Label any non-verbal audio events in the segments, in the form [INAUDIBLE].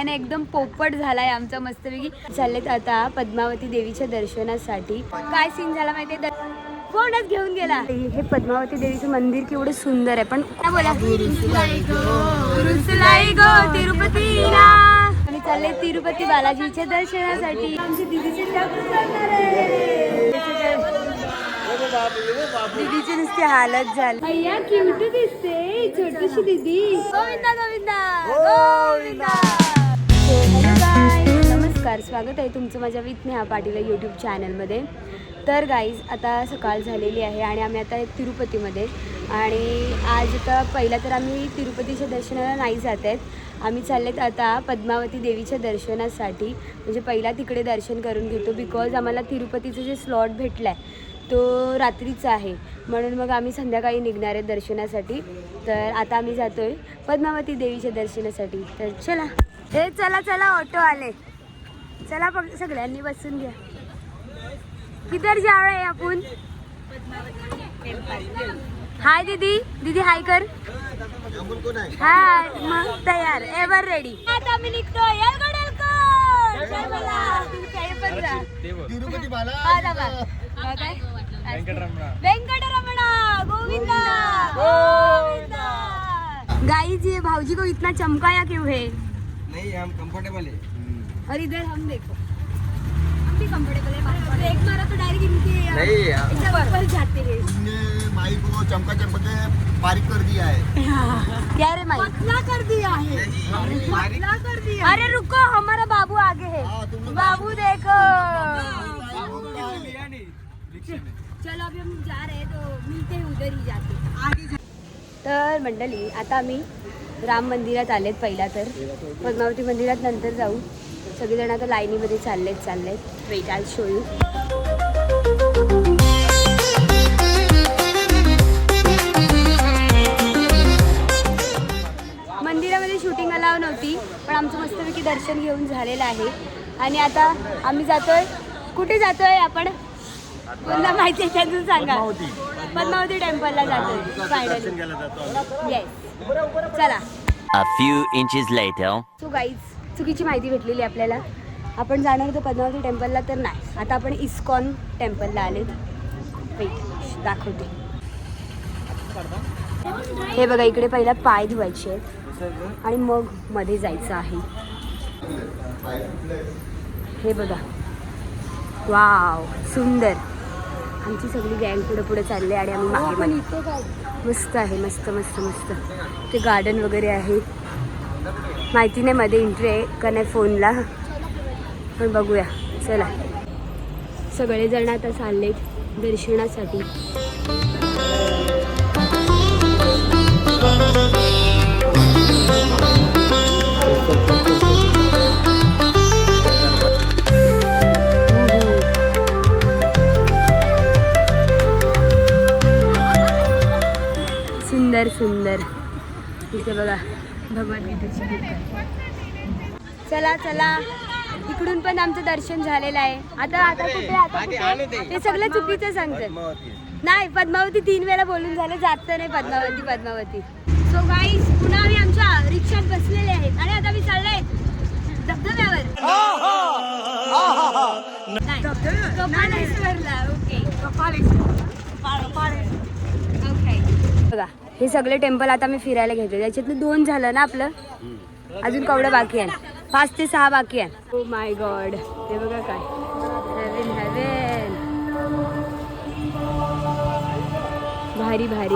आणि एकदम पोपट झालाय आमचा मस्तपैकी. चाललेत आता पद्मावती देवीच्या दर्शनासाठी. काय सीन झाला माहितीये? फोनच घेऊन गेला. हे पद्मावती देवीचं मंदिर केवढं सुंदर आहे पण काय बोला? रुसलाई तिरुपतीला. आम्ही चालले तिरुपती बालाजीच्या दर्शनासाठी. आमची दीदीची नुसती हालत झाली. अय्या क्यूट दिसते. छोटीशी दीदी. गोविंदा गोविंदा. गोविंदा. नमस्कार स्वागत आहे तुमचं माझ्या विथ नेहा पाटील यूट्यूब चॅनलमध्ये तर गाईज आता सकाळ झालेली आहे आणि आम्ही आता तिरुपतीमध्ये. आणि आज आता पहिला तर आम्ही तिरुपतीच्या दर्शनाला नाही जात आहेत. आम्ही चाललेत आता पद्मावती देवीच्या दर्शनासाठी. म्हणजे पहिला तिकडे दर्शन करून घेतो बिकॉज आम्हाला तिरुपतीचं जे स्लॉट भेटला आहे तो रात्रीचा आहे. म्हणून मग आम्ही संध्याकाळी निघणार आहे दर्शनासाठी. तर आता आम्ही जातो आहे पद्मावती देवीच्या दर्शनासाठी. तर चला. हे चला चला ऑटो आले चला बघ सगळ्यांनी बसून घ्या. किधर जा रहे हैं आपण? हाय दीदी. दीदी हाय कर. हाय मग तयार. एव्हर रेडी आता आम्ही निघतो. पण जा. तिरुपती बाला. दाबा. काय? वेंकटरमणा. गोविंदा. गोविंदा. गाइस ये भाऊजी को इतना चमकाया क्यों है? नहीं हम कंफर्टेबल है। और इधर हम देखो। हम भी कंफर्टेबल है ब्रेक मारा तो डायरेक्ट इनके नहीं यार। एकदम ऊपर जाते हैं। तुमने माई को चमका चमक के बारीक कर दिया है। [LAUGHS] क्या रे माई? पतला कर दिया है। पतला कर दिया अरे रुको हमारा बाबू आगे है। बाबू देखो। चलो अभी हम जा रहे हैं तो मिलते हैं उधर ही जाते आगे तर मंडळी आता आम्ही राम मंदिरात आलेत पहिला तर. पद्मावती मंदिरात नंतर जाऊ. सगळेजण आता लाईनीमध्ये चाललेत चाललेत. वेट आय शो यू मंदिरामध्ये शूटिंग अलाव नव्हती पण आमचं मस्तपैकी दर्शन घेऊन झालेलं आहे. आणि आता आम्ही जातोय. कुठे जातोय आपण? पुन्हा माहिती आहे त्यातून सांगा. पद्मावती. टेम्पलला जातोय. फायनली येस चला. A few inches later. So guys चुकीची माहिती भेटलेली आपल्याला. आपण जाणार होतो पद्मावती टेम्पलला तर नाही. आता आपण इस्कॉन टेम्पलला आले वेट दाखवते. हे बघा इकडे पहिला पाय धुवायचे आहेत. आणि मग मध्ये जायचं आहे. हे बघा. वाव सुंदर. आमची सगळी गँग पुढे पुढे चालली आणि आम्ही मागे मस्त आहे मस्त मस्त मस्त. ते गार्डन वगैरे आहे. माहिती नाही मध्ये इंट्री आहे. का नाही फोनला पण बघूया. चला. सगळेजण आता चाललेत दर्शनासाठी. सुंदर सुंदर. इथे बघा. भगवद्गीतेची. चला चला. इकडून पण आमचं दर्शन झालेलं आहे. आता आता कुठे आता कुठे ते. सगळं चुकीचं सांगतं नाही पद्मावती तीन वेळा बोलून झालं जात नाही पद्मावती पद्मावती. सो गाईज पुन्हा आम्ही आमच्या रिक्षात बसलेले आहेत. आणि आता मी चाललोय. धबधब्यावर. ओके बघा. हे सगळे टेम्पल आता मी फिरायला घेतो त्याच्यातलं दोन झालं ना आपलं. अजून कवडं बाकी आहे. पाच ते सहा बाकी आहे. ओ माय गॉड हे बघा काय. हेवन हेवन भारी भारी.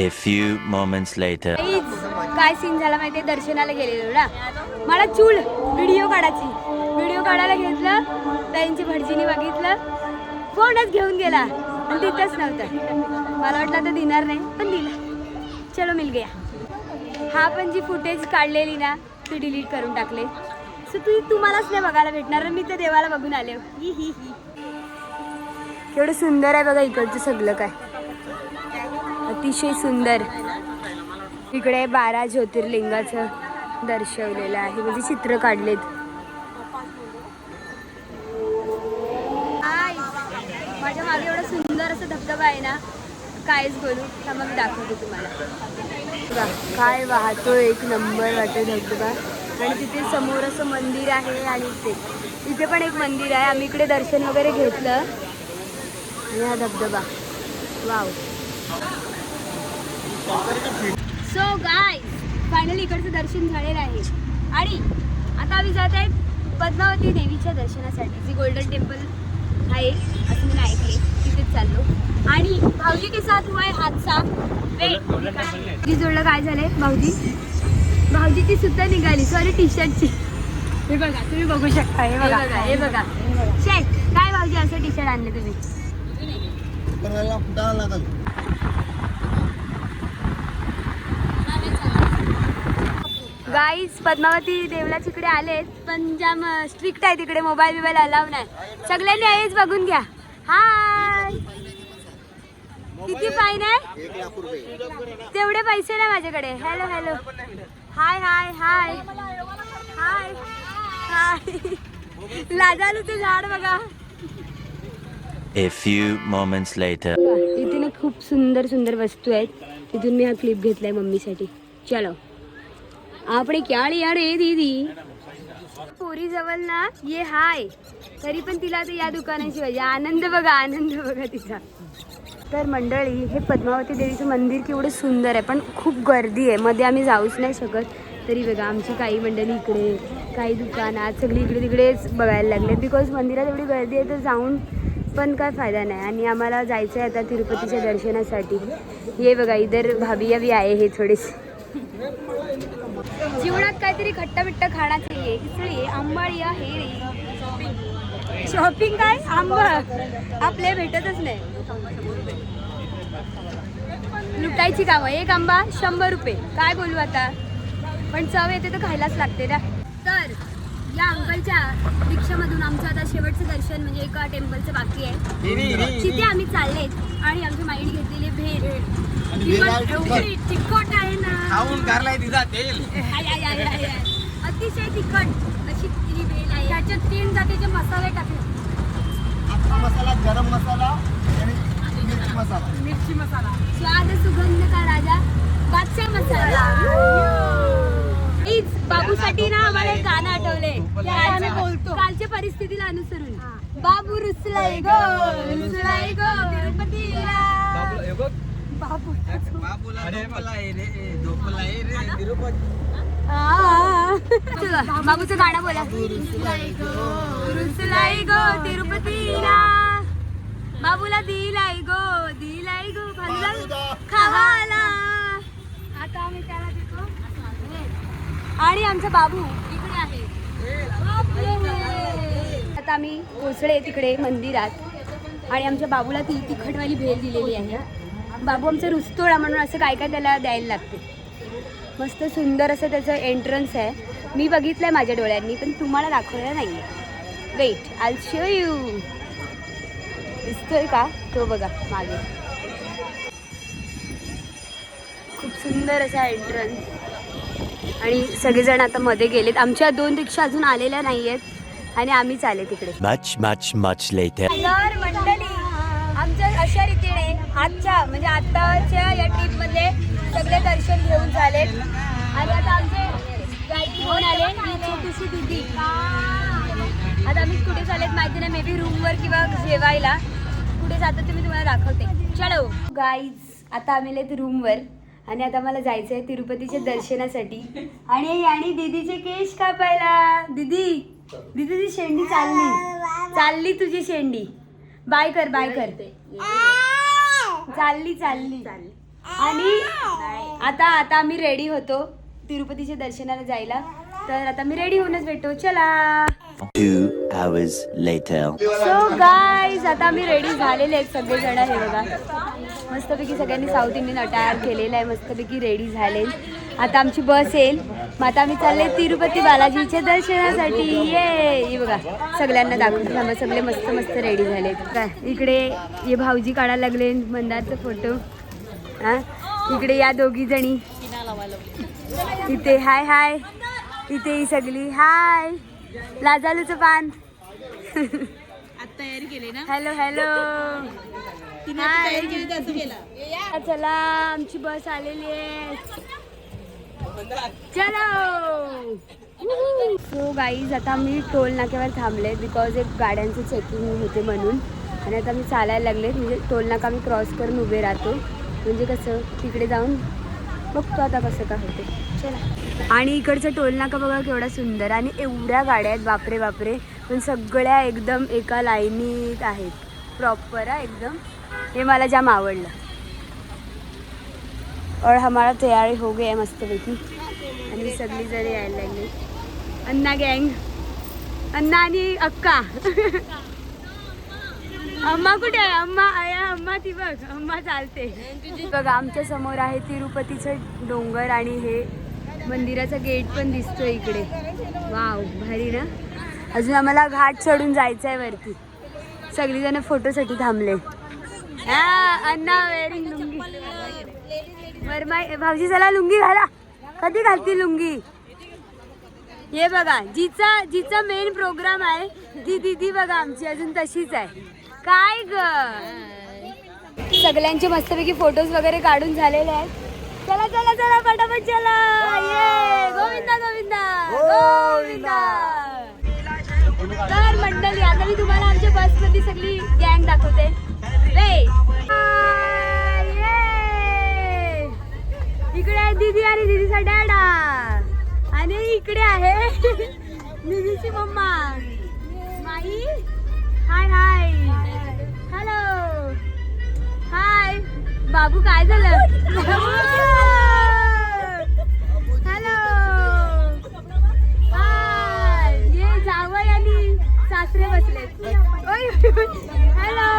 A few moments later. काय सीन झाला माहितीये? दर्शनाला गेलेलो ना. मला चूल व्हिडिओ काढायची. व्हिडिओ काढायला घेतलं. त्यांची भटजीने बघितलं. फोनच घेऊन गेला. आणि तिथंच नव्हतं. मला वाटलं तर देणार नाही पण दिला. चलो मिल गया. हा पण जी फुटेज काढलेली ना ती डिलीट करून टाकले. सो तू तुम्हालाच नाही बघायला भेटणार मी तर देवाला बघून आले. ही ही ही केवढं सुंदर आहे बघा इकडचं सगळं काय. अतिशय सुंदर. इकडे बारा ज्योतिर्लिंगाचं दर्शवलेलं आहे. म्हणजे चित्र काढलेत. मागे आहे कायच बोलू थांबा मी दाखवते तुम्हाला. काय वाहतो एक नंबर वाटतो धबधबा आणि तिथे समोर असं मंदिर आहे आणि ते इथे पण एक मंदिर आहे. आम्ही इकडे दर्शन वगैरे घेतलं. आणि हा धबधबा. वाव. सो गाय फायनली इकडचं दर्शन झालेलं आहे. आणि आता आम्ही जात आहेत पद्मावती देवीच्या दर्शनासाठी जी गोल्डन टेम्पल आहे असं मी ऐकले तिथेच चाललो. आणि भाऊजी के साथ हुआ है हादसा. जी जोडलं काय झालंय? भाऊजी? भाऊजीची सुद्धा निघाली. सॉरी टी शर्टची हे बघा तुम्ही बघू शकता हे बघा. हे बघा शे काय भाऊजी असं टी शर्ट आणले तुम्ही? गाईज पद्मावती देवला तिकडे आलेत. पण जाम स्ट्रिक्ट आहे तिकडे मोबाईल बिबाईल अलाव नाही. सगळ्यांनी आहेच बघून घ्या. किती फाईन आहे? तेवढे पैसे नाही माझ्याकडे. हॅलो हॅलो हाय हाय हाय हाय हाय लाजालूचं झाड बघा. A few moments later. इथे ना खूप सुंदर सुंदर वस्तू आहेत. तिथून मी हा क्लिप घेतलाय मम्मीसाठी. चलो. आपणे क्या यार रे दीदी. पोरी जवळ ना ये हाय. तरी पण तिला आता या दुकानाची पाहिजे. आनंद बघा आनंद बघा तिचा. तर मंडळी हे पद्मावती देवीचं मंदिर केवढं सुंदर आहे पण खूप गर्दी आहे. मध्ये आम्ही जाऊच नाही शकत. तरी बघा आमची काही मंडळी इकडे काही दुकानात सगळी इकडे तिकडेच बघायला लागले. बिकॉज मंदिरात एवढी गर्दी आहे तर जाऊन पण काय फायदा नाही. आणि आम्हाला जायचं आहे आता तिरुपतीच्या दर्शनासाठी. हे बघा इधर भाभी आहे हे थोडेसे. जीवनात काहीतरी खट्टा बिट्टा चाहिए इसलिए आंबाळी आहे. शॉपिंग काय? आंबा. आपले भेटतच नाही. लुटायची कामं एक आंबा शंभर रुपये. काय बोलू आता? पण चव येते तर खायलाच लागते ना. तर या अंकलच्या रिक्षामधून आमचं आता शेवटचं दर्शन म्हणजे एका टेम्पलचं बाकी आहे. तिथे आम्ही चाललेत आणि आमची माईने घेतलेली भेट. तिखट. आहे ना. तेल. अतिशय तिखट. अशी ही भेल आहे. त्याच्यात तीन जातीचे मसाले टाकले. मसाला गरम मसाला आणि मिरची मसाला. मिरची मसाला. स्वाद सुगंध का राजा? बादशाह मसाला. हीच बाबूसाठी ना आम्हाला एक गाणं आठवले आम्ही बोलतो. कालच्या परिस्थितीला अनुसरून. बाबू रुसलाय गो रुसलाय गो तिरुपतीला. बाबू बाबूला झोपलाय रे झोपलाय रे तिरुपती. बाबूचं गाणं बोला रुसलाय गो तिरुपतीला बाबूला दिलाय गो दिलाय गो खावाला आता आम्ही त्याला देतो आणि आमचा बाबू इकडे आहे आता आम्ही पोचले तिकडे मंदिरात आणि आमच्या बाबूला ती तिखटवाली भेल दिलेली आहे बाबू आमचा रुस्तोळा म्हणून असं काय काय त्याला द्यायला लागते मस्त सुंदर असं त्याचं एंट्रन्स आहे. मी बघितलं आहे माझ्या डोळ्यांनी पण तुम्हाला दाखवलं नाही वेट आय शो यू दिसतोय का? तो बघा मागे. खूप सुंदर असा एंट्रन्स आणि सगळेजण आता मध्ये गेलेत. आमच्या दोन रिक्षा अजून आलेल्या नाही आहेत आणि आम्हीच आले तिकडे. तर मंडळी. आमच्या अशा रीतीने आजच्या म्हणजे आत्ताच्या या ट्रिपमध्ये सगळे दर्शन घेऊन झालेत आणि आता आमचे गाईड घेऊन आले ही छोटीशी दिदी. आता आम्ही कुठे चालेत माहिती नाही. मे बी रूमवर किंवा जेवायला. कुठे जातो ते मी तुम्हाला दाखवते. चलो. गाईज आता आम्ही आलेत रूमवर आणि आता मला जायचं आहे तिरुपतीच्या दर्शनासाठी. आणि आणि दीदीचे केश कापायला. दीदी दीदीची शेंडी चालली. चालली तुझी शेंडी. बाय कर बाय कर. चालली चालली. आणि आता आता आम्ही रेडी होतो तिरुपतीच्या दर्शनाला जायला. तर आता मी रेडी होऊनच भेटतो. चला. Two hours later. So guys आता आम्ही रेडी झालेले आहेत सगळेजण. हे बघा. मस्तपैकी सगळ्यांनी साऊथ इंडियन अटायर केलेलं आहे. मस्तपैकी रेडी झाले आता आमची बस येईल. मग आता आम्ही चालले तिरुपती बालाजीच्या दर्शनासाठी. ये बघा. सगळ्यांना दाखवतो थांबा सगळे मस्त मस्त रेडी झालेत काय इकडे हे भाऊजी काढायला लागले मंदारचा फोटो हा? इकडे या दोघी जणी. इथे हाय हाय. इथे ही सगळी. हाय. लाजालूचं पान. तयारी केली ना हॅलो हॅलो. चला आमची बस आलेली आहे. चलो! सो गाईज आता मी टोल नाक्यावर थांबले बिकॉज एक गाड्यांचं चेकिंग होते म्हणून. आणि आता मी चालायला लागले. म्हणजे टोल नाका मी क्रॉस करून उभे राहतो. म्हणजे कसं तिकडे जाऊन बघतो आता कसं काय होते. चला. आणि इकडचं टोल नाका बघा केवढा सुंदर. आणि एवढ्या गाड्या आहेत बापरे बापरे. पण सगळ्या एकदम एका लाईनीत आहेत. प्रॉपर आहे एकदम. हे मला जाम आवडलं. और हमारा तयारी हो गया है मस्तपैकी आणि सगळी जण यायला लागली अन्ना गँग। अन्ना आणि अक्का। अम्मा कुठे आहे अम्मा आया अम्मा ती बघ अम्मा चालते। बघ आमच्यासमोर आहे तिरुपतीचं डोंगर आणि हे मंदिराचा गेट पण दिसतोय इकडे. वाव भारी ना? अजून आम्हाला घाट चढून जायचं आहे वरती. सगळीजण फोटोसाठी थांबले. हा अन्ना वेअरिंग तर वरमाई भाऊजी चला लुंगी घाला. कधी घालती लुंगी? हे बघा जिचा जिचा मेन प्रोग्राम आहे ती दीदी बघा आमची अजून तशीच आहे. काय ग? सगळ्यांचे मस्तपैकी फोटोज वगैरे काढून झालेले आहेत. चला चला चला पटापट चला. ये गोविंदा गोविंदा गोविंदा. तर मंडळी आता मी तुम्हाला आमच्या बसमध्ये सगळी गँग दाखवते. रे हाय, ये. इकडे आहे दीदी आणि दीदीचा डॅडा आणि इकडे आहे दीदीची मम्मा. माई हाय हाय. हॅलो हाय बाबू काय झालं? हॅलो हाय ये जावई आणि सासरे बसले हॅलो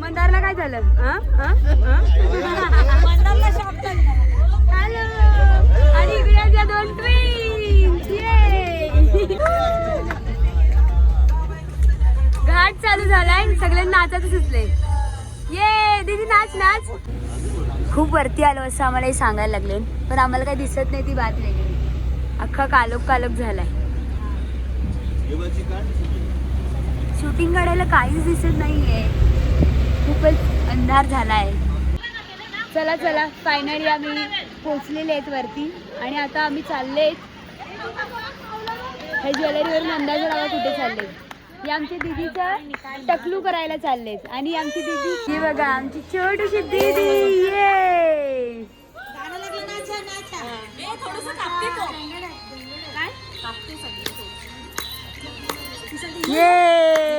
मंदारला काय झालं? हॅलो! आणि इकडे दोन घाट चालू झालाय. सगळे नाचायचं सुचले ये दीदी नाच नाच. खूप वरती आलो असं आम्हाला हे सांगायला लागले. पण आम्हाला काही दिसत नाही ती बात वेगळी अख्खा कालोख कालोख झालाय. शूटिंग काढायला काहीच दिसत नाहीये. खूपच अंधार झाला आहे. चला चला फायनली आम्ही पोचलेले आहेत वरती. आणि आता आम्ही चालले हे ज्वेलरीवरून अंदाज लावा कुठे चालले हे आमच्या दीदीचा टकलू करायला चाललेत आणि आमची दीदी ही बघा आमची छोटीशी दीदी. ये ये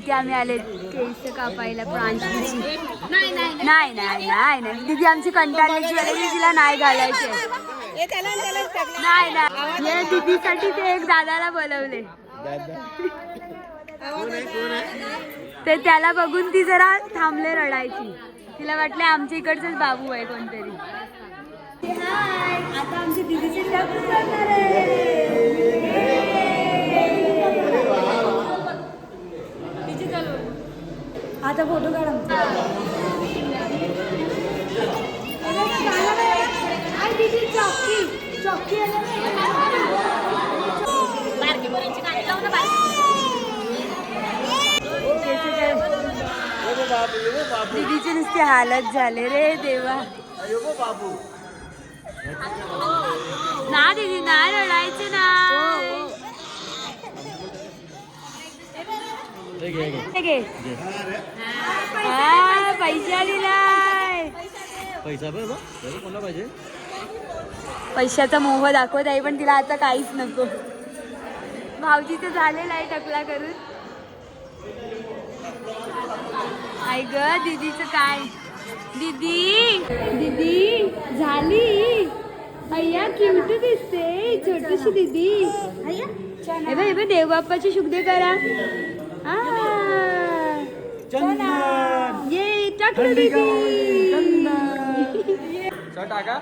तिथे आम्ही आले केस कापायला प्रांजलीची नाही नाही नाही नाही. नाही दीदी आमची कंटाळल्याची ज्वेलरी तिला नाही घालायचे. नाही नाही. हे दीदीसाठी ते एक दादाला बोलवले. ते त्याला बघून ती जरा थांबले रडायची. तिला वाटले आमच्या इकडचंच बाबू आहे कोणतरी. आता आमची दीदीची लग्न करणार आता फोटो काढ दीदीचे नुसते हालत झाले रे देवा. ना घे. हा, पैसा दिलाय पैसा कोणाला पाहिजे. पैशाचा मोह दाखवत आहे पण तिला आता काहीच नको. भाऊजीचं झालेलं आहे टकला करून. आई ग दीदीचं काय? दीदी दीदी झाली. अय्या क्यूट दिसते. छोटीशी दीदी. हे बघ हे बघ देवबाप्पाची शुभदे करा. आ. ये टाकलं दीदी टाका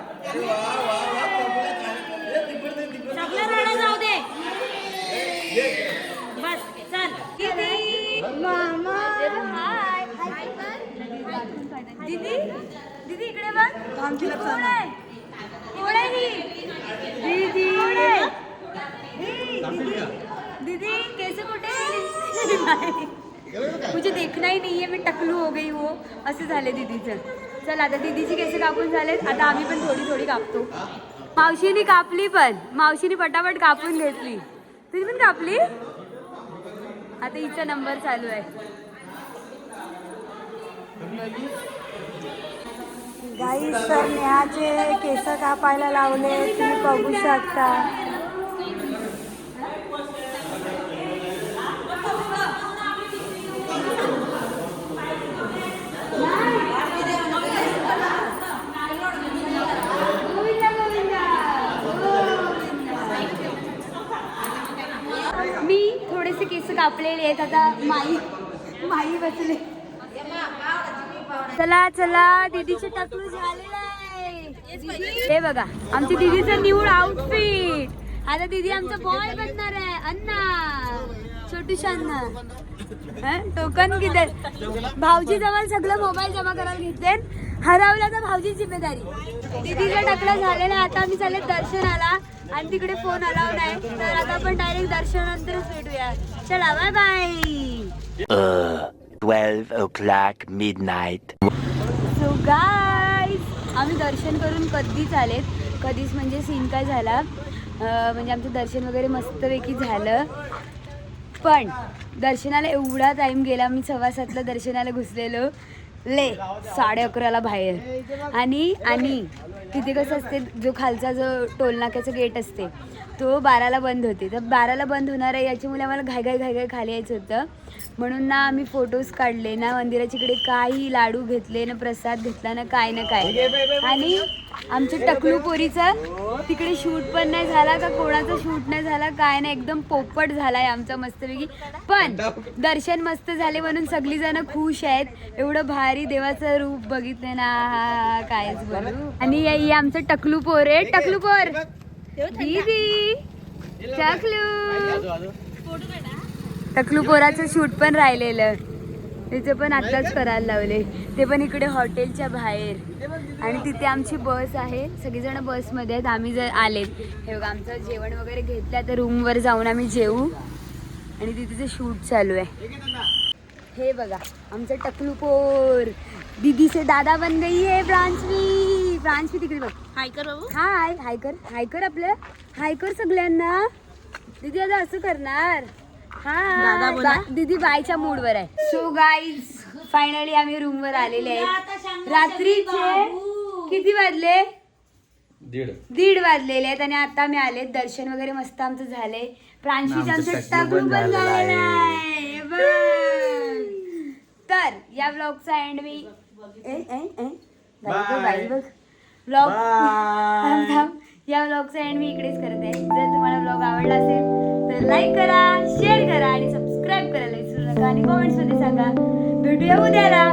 सगळं रडा जाऊ दे. बस चल. दीदी मामा हाय दीदी दीदी इकडे बघ. कोण आहे? कोण आहे ही? दीदी. दीदी कैसे कुठे मुझे आहे ही, टकलू हो गई हो. असं झालं दीदीचं. चल आता दीदीचे केस कापून झालेत? आता आम्ही पण थोडी थोडी कापतो. मावशीने कापली पण. मावशीने पटापट कापून घेतली. तुझी पण कापली? आता हिचा नंबर चालू आहे. गाई सर नेहाचे केस कापायला लावले तुम्ही बघू शकता मी तापलेली आहेत आता माई माई बसले. चला चला दीदीचे टकलू झालेलं आहे. हे बघा आमची दीदीचं न्यू आउटफिट आता दीदी आमचा बॉय बनणार आहे अण्णा. छोटूशा अण्णा टोकन किती भाऊजी जवळ सगळं मोबाईल जमा करायला घेतले हरवला तर भाऊजी जिम्मेदारी. दीदीचा टकला झालेला आहे. आता आम्ही चालले दर्शनाला. आणि तिकडे फोन अलाव नाही. तर आता आपण डायरेक्ट दर्शनानंतरच भेटूया. चला bye bye 12 o'clock midnight. So guys आम्ही दर्शन करून कधीच आलेत. कधीच म्हणजे सीन काय झाला? म्हणजे आमचं दर्शन वगैरे मस्तपैकी झालं. पण दर्शनाला एवढा टाईम गेला मी सव्वा सातला दर्शनाला घुसलेलो. ले साडे अकराला बाहेर. आणि आणि तिथे कसं असते जो खालचा जो टोलनाक्याचं गेट असते तो बाराला बंद होते. तर बाराला बंद होणार आहे याच्यामुळे आम्हाला घाई घायघाय खाली यायचं होतं. म्हणून ना आम्ही फोटोज काढले ना मंदिराच्या इकडे काही लाडू घेतले ना प्रसाद घेतला ना काय ना काय. आणि आमच्या टकलू पोरीचा तिकडे शूट पण नाही झाला का कोणाचा शूट नाही झाला काय नाही एकदम पोपट झालाय आमचा मस्तपैकी. पण दर्शन मस्त झाले म्हणून सगळी जण खुश आहेत. एवढं भारी देवाचं रूप बघितलं ना हा, कायच बोलू. आणि आमचं टकलू पोर आहे टकलू पोर. दीदी टकलू टकलू पोराचं शूट पण राहिलेलं. त्याचं पण आत्ताच करायला लावले. ते पण इकडे हॉटेलच्या बाहेर. आणि तिथे आमची बस आहे. सगळेजण बसमध्ये आहेत. आम्ही जर आलेत हे बघा आमचं जेवण वगैरे घेतलं आता रूमवर जाऊन आम्ही जेवू आणि तिथे शूट चालू आहे. हे बघा आमचं टकलू पोर. दीदी से दादा बन गई है प्रांशवी प्रांशवी तिकडे बघ. हाय कर बाबू. हाय हाय कर हाय कर आपलं. हाय कर सगळ्यांना. दीदी आता असं करणार. दादा हा बोला. दीदी बायच्या मूडवर आहे. सो गाईज फायनली आम्ही रूम वर आलेले आहेत. रात्रीचे किती वाजले? दीड. दीड वाजलेले आहेत आणि आता मी आले दर्शन वगैरे मस्त आमचं झालंय. प्रांशीचं आमचं आमचं टकलू टकलू पण पण झालेलं झालेलं आहे. आहे बघ. तर या ब्लॉगचा एंड मी ए, ए, ए. बाई बघ, बाई बघ. ब्लॉग थांब थांब. या ब्लॉगचा एंड मी इकडेच करत. आहे जर तुम्हाला ब्लॉग आवडला असेल तर लाईक करा शेअर करा आणि सबस्क्राईब करायला विसरू नका. आणि कॉमेंट्समध्ये सांगा भेटूया उद्याला.